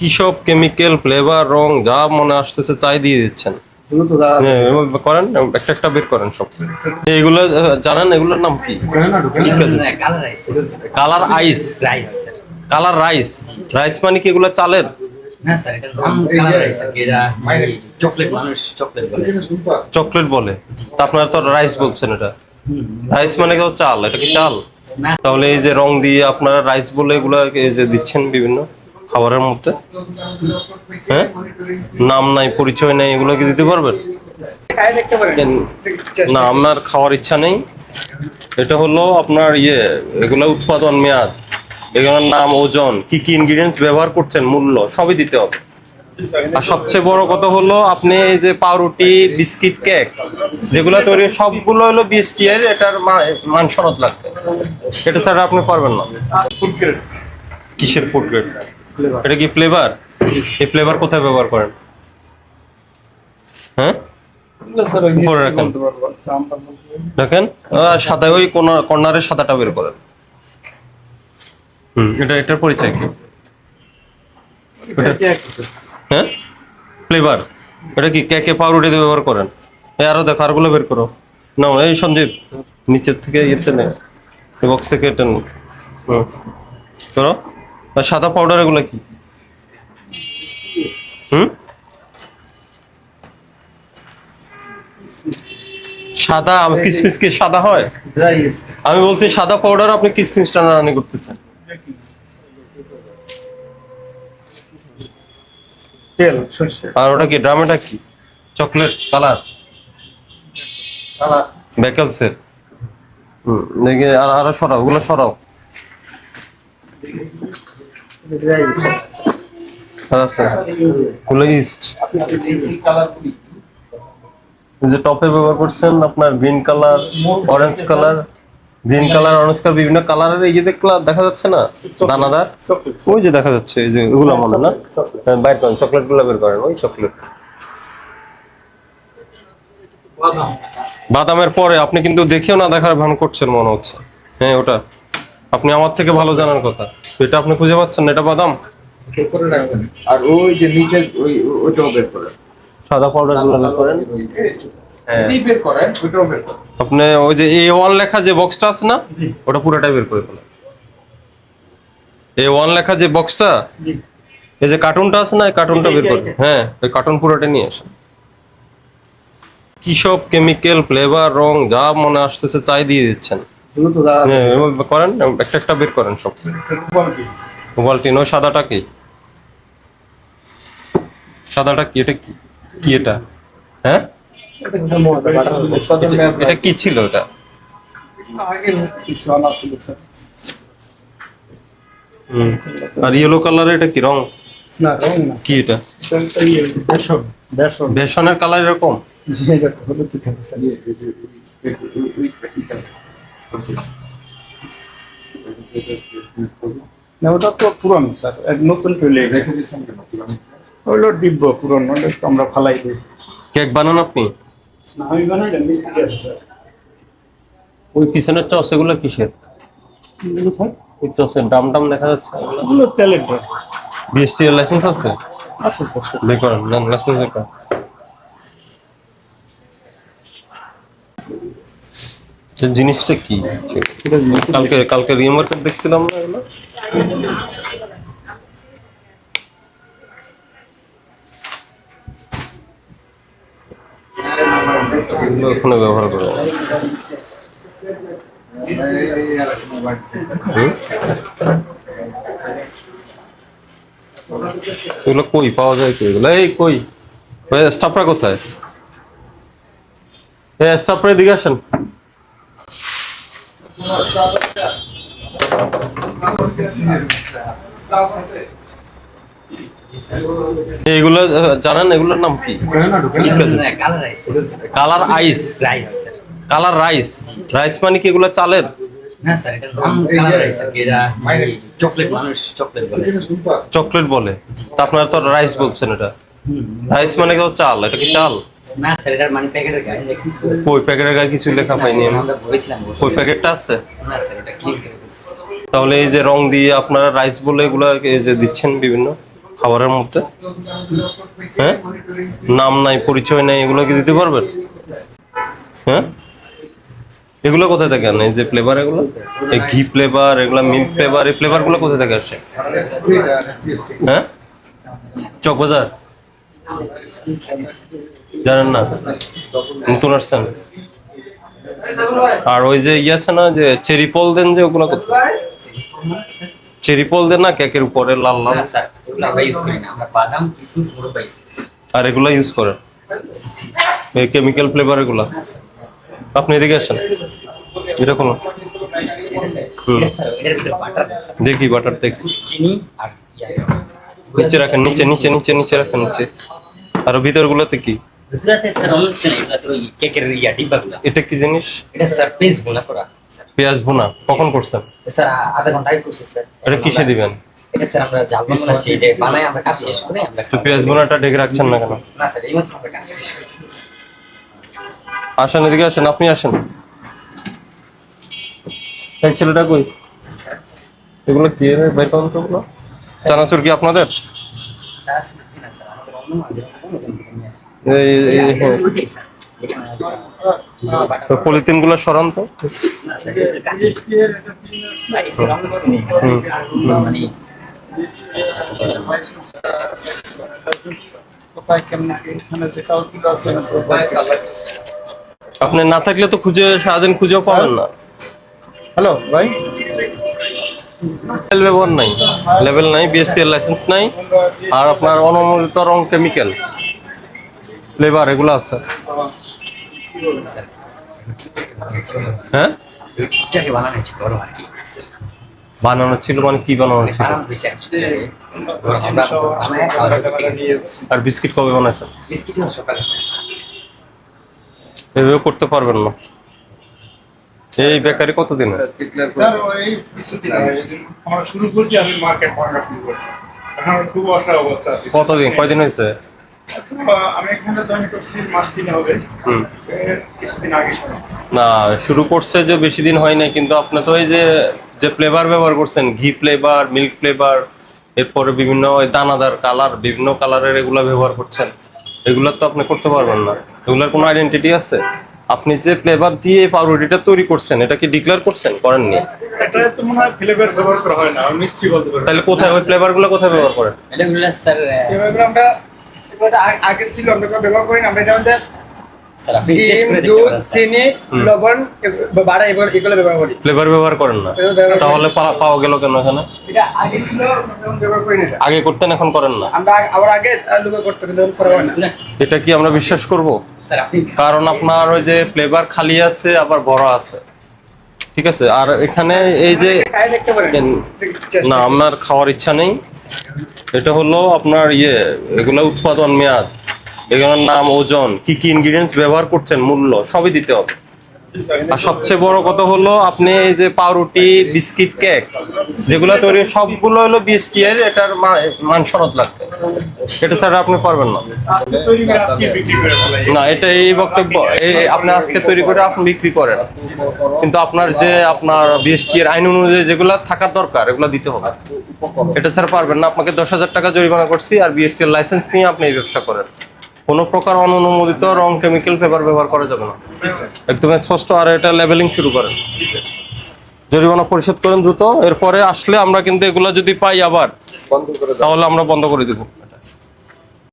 কি সব chemical flavour রং যা মনে আসতেছে চাই দিয়ে দিচ্ছেন। হ্যাঁ, করেন একটা একটা বের করেন সব। এইগুলো আহ, জানেন এগুলোর নাম কি? Colour rice colour ice rice colour rice rice মানে কি এগুলো চালের? না স্যার এটা নাম কালার রাইস আর কি এটা চকলেট বলে চকলেট তা আপনারা তো রাইস বলছেন এটা। রাইস মানে কি চাল এটা কি চাল? তাহলে এই যে রং দিয়ে আপনারা রাইস বলে এগুলো এই যে দিচ্ছেন বিভিন্ন? খাবারের মধ্যে? হ্যাঁ? নাম নাই পরিচয় নাই এগুলো কি দিতে পারবেন? না আমার খাওয়ার ইচ্ছা নেই। এটা হলো আপনার ইয়ে এগুলো উৎপাদন মেয়াদ। এগুলোর নাম ওজন কি কি ইনগ্রিডিয়েন্টস ব্যবহার করছেন মূল্য সবই দিতে হবে। আর সবচেয়ে বড় কথা হলো আপনি এই যে পাউরুটি বিস্কিট কেক যেগুলো তৈরি সবগুলো হলো বিএসটি এর এটার মা- মান সনদ লাগবে। এটা ছাড়া আপনি পারবেন না। ফুড গ্রেড কিসের ফুড গ্রেড এটা কি ফ্লেভার এই ফ্লেভার কোথায় ব্যবহার করেন? হ্যাঁ? উপরে রাখেন। দেখেন সাদা ওই কর্নারের সাদাটা বের করেন। হুম এটা এটার পরিচয় কি? হ্যাঁ? ফ্লেভার এটা কি কেকে পাউরুটিতে ব্যবহার করেন? এই আরও দেখো আরগুলো বের করো। না এই সঞ্জীব নিচের থেকে ইয়েতে নে। বক্স থেকে এটা নে। হুম। করো। আর সাদা পাউডার এগুলো কি? হুম? সাদা কিসমিস কি সাদা হয়? আমি বলছি সাদা পাউডার আপনি কিসমিস টানাটানি করতেছেন। তেল সর্ষে। আর ওটা কি ড্রামেটা কি? Chocolate colour? কালার। বেকেলসের হুম দেখি আর আরও সরাও ওগুলো সরাও। যে টপে ব্যবহার করছেন আপনার green colour orange colour green colour orange colour বিভিন্ন কালারের এই যে দেখা যাচ্ছে না? দানাদার? ওই যে দেখা যাচ্ছে এই যে মনে না? হ্যাঁ, বাইর করেন চকলেটগুলো বের করেন ওই চকলেট বাদামের পরে আপনি কিন্তু দেখেও না দেখার ভান করছেন মনে হচ্ছে। হ্যাঁ ওটা। আপনি আমার থেকে ভালো জানার কথা। তো এটা আপনি খুঁজে পাচ্ছেন না এটা বাদাম? করে রাখবেন আর ওই যে নিচের ওই ওইটাও বের করেন। সাদা পাউডারগুলো বের করেন। হ্যাঁ। বের করেন আপনি ওই যে এ ওয়ান লেখা যে বক্সটা আছে না ওটা পুরোটাই বের করে ফেলেন। এ ওয়ান লেখা যে বক্সটা এই যে কার্টুনটা আছে না এই কার্টুনটা বের করুন। হ্যাঁ ওই কার্টুন পুরোটা নিয়ে আসেন। কি সব কেমিক্যাল ফ্লেভার রং যা মনে আসতেছে চাই দিয়ে দিচ্ছেন। দ্রুত হ্যাঁ করেন একটা একটা বের করেন সব। ওভালটিন ওই সাদাটা কি? সাদাটা কি? এটা কি? কি এটা? হ্যাঁ? এটা- কি ছিল এটা। আর ইয়েলো কালারের এটা কি রং? না রং না। কি এটা? বেসন। বেসন বেসনের কালার এরকম? জি এটা হলুদ থাকে স্যার। না ওটা তো পুরন স্যার। এক নতুন পেলে রেখে দিয়েছেন কেন? হইল দিব্য পুরন ওটা তো আমরা ফালাই দিই। কেক বানান আপনি? না আমি বানাই না মিস্ত্রি আছে স্যার। ওই পিছনের চস এগুলো কিসের? স্যার? ওই চসের দাম টাম দেখা যাচ্ছে? এগুলো তেলের ড্রাম বিএসটি লাইসেন্স আছে? আছে স্যার সব। বের করেন লাইসেন্স জিনিসটা কি? কালকে কালকে রিমার্কেট দেখছিলাম না এগুলো। ওখানে ব্যবহার করে এগুলো কই? পাওয়া যায় কি এগুলো? এই কই? স্টাফরা কোথায়? এই স্টাফরা এদিকে আসেন। এইগুলো আহ, জানেন এগুলোর নাম কি? Colour rice. Ice rice. Colour rice. Rice মানে কি এগুলো চালের? না স্যার এটা নাম কালার রাইস আর কি এটা চকলেট বলে। তা আপনারা তো রাইস বলছেন এটা। রাইস মানে কেউ চাল। এটা কি চাল? না স্যার এটার মানে প্যাকেটের গায়ে কিছু ওই প্যাকেটের গায়ে কিছু লেখা পাইনি? আমরা বলেছিলাম ওই প্যাকেটটা আছে? না স্যার এটা কি করে তাহলে এই যে রং দিয়ে আপনারা রাইস বলে এগুলো এই যে দিচ্ছেন বিভিন্ন খাবারের মধ্যে? হ্যাঁ? নাম নাই পরিচয় নাই এগুলো কি দিতে পারবেন? হ্যাঁ? এগুলো কোথায় থেকে এই যে ফ্লেভার এগুলো? এই ঘি ফ্লেভার এগুলো মিল্ক ফ্লেভার এই ফ্লেভারগুলো কোথায় থেকে আসে? হ্যাঁ? চকবাজার? জানেন না নতুন আসছেন? আর ওই যে ইয়ে আছে না যে চেরি পল দেন যে ওগুলো কোথায়? চেরি পল দেন না কেকের উপরে লাল লাল? আর এগুলা ইউজ করেন? এই কেমিক্যাল ফ্লেভার এগুলা? আপনি এদিকে আসেন। এটা কোনো? দেখি বাটার দেখি। নিচে রাখেন নিচে নিচে নিচে নিচে রাখেন নিচে। আর ভিতর গুলোতে কি এটা কি জিনিস? এটা স্যার পেজ বোনা করা পেঁয়াজ ভুনা কখন করছেন? স্যার আধা ঘণ্টা আগে করছি স্যার। এটা কিসে দিবেন? এটা স্যার আমরা জাল বানাচ্ছি যে বানাই আমরা কাজ শেষ করে আমরা তো পেঁয়াজ ঢেকে রাখছেন না কেন? না স্যার এই মাত্র আমরা কাজ শেষ করছি। আসেন এদিকে আসেন আপনি আসেন। এই ছেলেটা কই? এগুলো কি রে ভাই পান তো চানাচুর কি আপনাদের? না স্যার পলিথিনগুলো সরান তো। আপনি না থাকলে তো খুঁজে সারাদিন খুঁজেও পাবেন না। হ্যালো, ভাই। ব্যবহার নাই। লেভেল নাই বিএসসি লাইসেন্স নাই, আর আপনার অনুমোদিত রং কেমিক্যাল ফ্লেভার এগুলো আছে। হ্যাঁ? বানানো ছিল মানে কি বানানো ছিল? আর বিস্কিট কবে বানাইছেন এভাবে করতে পারবেন না। এই বেকারি কতদিন স্যার ওই কিছুদিন আমরা শুরু করছি আমি মার্কেট ভাঙা শুরু করছি। এখন খুব অসহায় অবস্থা আছে। কতদিন? কয়দিন হয়েছে? আমি এখানে জয়েন করছি মাস তিন হবে। হুম। কিছুদিন আগে না শুরু করছে যে বেশি দিন হয় নাই কিন্তু আপনি তো ওই যে যে ফ্লেভার ব্যবহার করছেন ঘি ফ্লেভার মিল্ক ফ্লেভার এরপরে বিভিন্ন ওই দানাদার কালার বিভিন্ন কালারের এগুলা ব্যবহার করছেন এগুলা তো আপনি করতে পারবেন না। এগুলার কোনো আইডেন্টিটি আছে? আপনি যে ফ্লেভার দিয়ে পাউরুটিটা তৈরি করছেন এটা কি ডিক্লেয়ার করছেন? করেননি? এটা তো মনে হয় ফ্লেভার ব্যবহার করা হয় না মিষ্টি বলতে পারেন তাহলে কোথায় ওই ফ্লেভারগুলো কোথায় ব্যবহার করেন? গুলো স্যার এগুলো আমরা আগে ছিল আমরা ব্যবহার করি না আমরা এটা চিনি লবণ বাড়া এগুলো এগুলো ব্যবহার করি। ফ্লেভার ব্যবহার করেন না। তাহলে পাওয়া গেল কেন এখানে? এটা আগে ছিল ব্যবহার করি না আগে করতেন এখন করেন না? আমরা আবার আগে লুকা করতে কিন্তু এখন না। এটা কি আমরা বিশ্বাস করব? কারণ আপনার ওই যে ফ্লেভার খালি আছে আবার বড় আছে। ঠিক আছে? আর এখানে এই যে না আমার খাওয়ার ইচ্ছা নেই। এটা হলো আপনার ইয়ে এগুলো উৎপাদন মেয়াদ। এগুলোর নাম ওজন, কি কি ইনগ্রিডিয়েন্টস ব্যবহার করছেন, মূল্য, সবই দিতে হবে। আর সবচেয়ে বড় কথা হলো, আপনি এই যে পাউরুটি, বিস্কিট, কেক, যেগুলো তৈরি, সবগুলো হলো বিএসটি এর, এটার মান সনদ লাগবে। এটা ছাড়া আপনি পারবেন না। না, এটা এই বক্তব্য আপনি আজকে তৈরি করে আপনি বিক্রি করেন। কিন্তু আপনার যে, আপনার বিএসটি এর আইন অনুযায়ী যেগুলো থাকার দরকার, এগুলো দিতে হবে। এটা ছাড়া পারবেন না। আপনাকে দশ হাজার টাকা জরিমানা করছি, আর বিএসটি এর লাইসেন্স নিয়ে আপনি এই ব্যবসা করেন। কোনো প্রকার অননুমোদিত রং কেমিক্যাল পেপার ব্যবহার করা যাবে না। একদম স্পষ্ট আর এটা লেভেলিং শুরু করেন। জরিমানা পরিশোধ করেন দ্রুত এরপরে আসলে আমরা কিন্তু এগুলো যদি পাই আবার তাহলে আমরা বন্ধ করে দেবো।